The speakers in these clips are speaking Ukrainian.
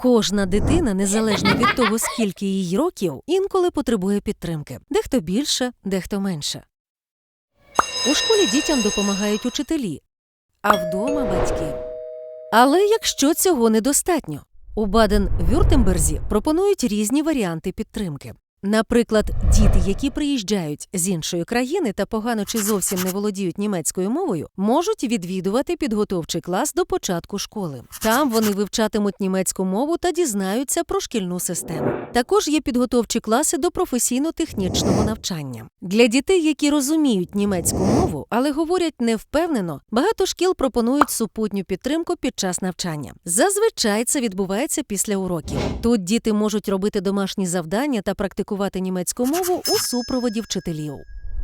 Кожна дитина, незалежно від того, скільки їй років, інколи потребує підтримки. Дехто більше, дехто менше. У школі дітям допомагають учителі, а вдома батьки. Але якщо цього недостатньо, у Баден-Вюртемберзі пропонують різні варіанти підтримки. Наприклад, діти, які приїжджають з іншої країни та погано чи зовсім не володіють німецькою мовою, можуть відвідувати підготовчий клас до початку школи. Там вони вивчатимуть німецьку мову та дізнаються про шкільну систему. Також є підготовчі класи до професійно-технічного навчання. Для дітей, які розуміють німецьку мову, але говорять невпевнено, багато шкіл пропонують супутню підтримку під час навчання. Зазвичай це відбувається після уроків. Тут діти можуть робити домашні завдання та практикувати німецьку мову у супроводі вчителів.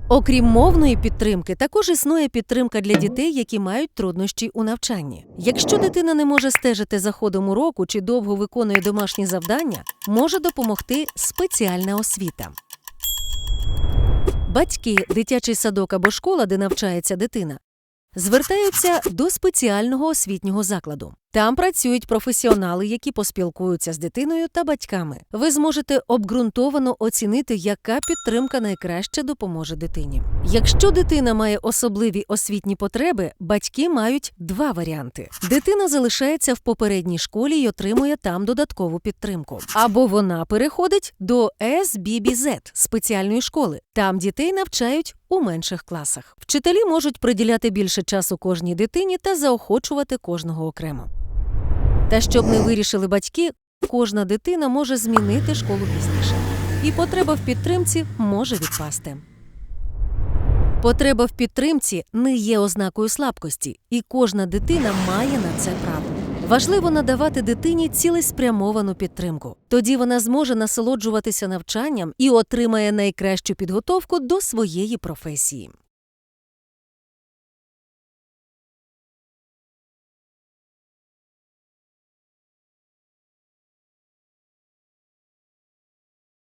Окрім мовної підтримки, також існує підтримка для дітей, які мають труднощі у навчанні. Якщо дитина не може стежити за ходом уроку чи довго виконує домашні завдання, може допомогти спеціальна освіта. Батьки, дитячий садок або школа, де навчається дитина, звертаються до спеціального освітнього закладу. Там працюють професіонали, які поспілкуються з дитиною та батьками. Ви зможете обґрунтовано оцінити, яка підтримка найкраще допоможе дитині. Якщо дитина має особливі освітні потреби, батьки мають два варіанти: дитина залишається в попередній школі і отримує там додаткову підтримку, або вона переходить до SBBZ – спеціальної школи. Там дітей навчають у менших класах. Вчителі можуть приділяти більше часу кожній дитині та заохочувати кожного окремо. Та щоб не вирішили батьки, кожна дитина може змінити школу пізніше, і потреба в підтримці може відпасти. Потреба в підтримці не є ознакою слабкості, і кожна дитина має на це право. Важливо надавати дитині цілеспрямовану підтримку. Тоді вона зможе насолоджуватися навчанням і отримає найкращу підготовку до своєї професії.